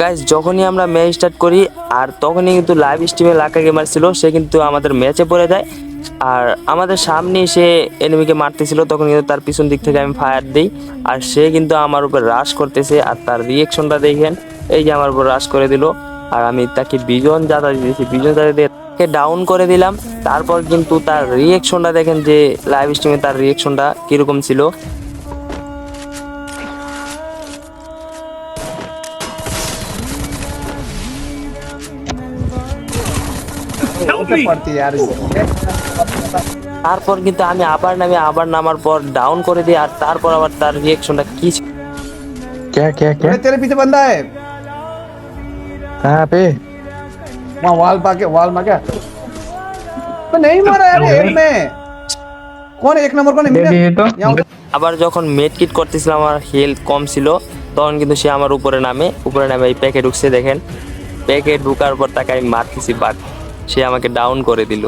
Guys যখনই আমরা match start করি, আর তখনই কিন্তু লাইভ স্ট্রিমে লাকা গেমার ছিল, সে কিন্তু আমাদের ম্যাচে পড়ে যায়। আর আমাদের সামনে সে এনিমিকে মারতেছিল, তখন কিন্তু তার পিছন দিক থেকে আমি ফায়ার দিই। আর সে কিন্তু আমার উপর রাশ করতেছে, আর তার রিয়েকশনটা দেখেন, এই যে আমার উপর রাশ করে দিল। আর আমি তাকে বিজন জাদা দিয়েছি, বিজন জাদা দিয়ে তাকে ডাউন করে দিলাম। তারপর কিন্তু তার রিয়েকশনটা দেখেন যে লাইভ স্ট্রিমে তার রিয়েকশনটা কীরকম ছিল। তারপর কিন্তু আমি আবার নামে আবার নামার পর ডাউন করে দিই আর তারপর আবার তার রিয়েকশনটা কি ছিল क्या क्या क्या अरे तेरे पीछे बंदा है कहाँ पे वहाँ वॉल पाके वॉल में क्या तो नहीं मारा यार हेड में कौन है एक नंबर कौन है दे दिए तो यहाँ আবার যখন মেড কিট করতেছিলাম আমার হেলথ কম ছিল তখন কিন্তু সে আমার উপরে নামে উপরে নামে এই প্যাকে ঢুকছে দেখেন প্যাকে ঢুকার পর তাকে আমি মারতেছি বাট সে আমাকে ডাউন করে দিল।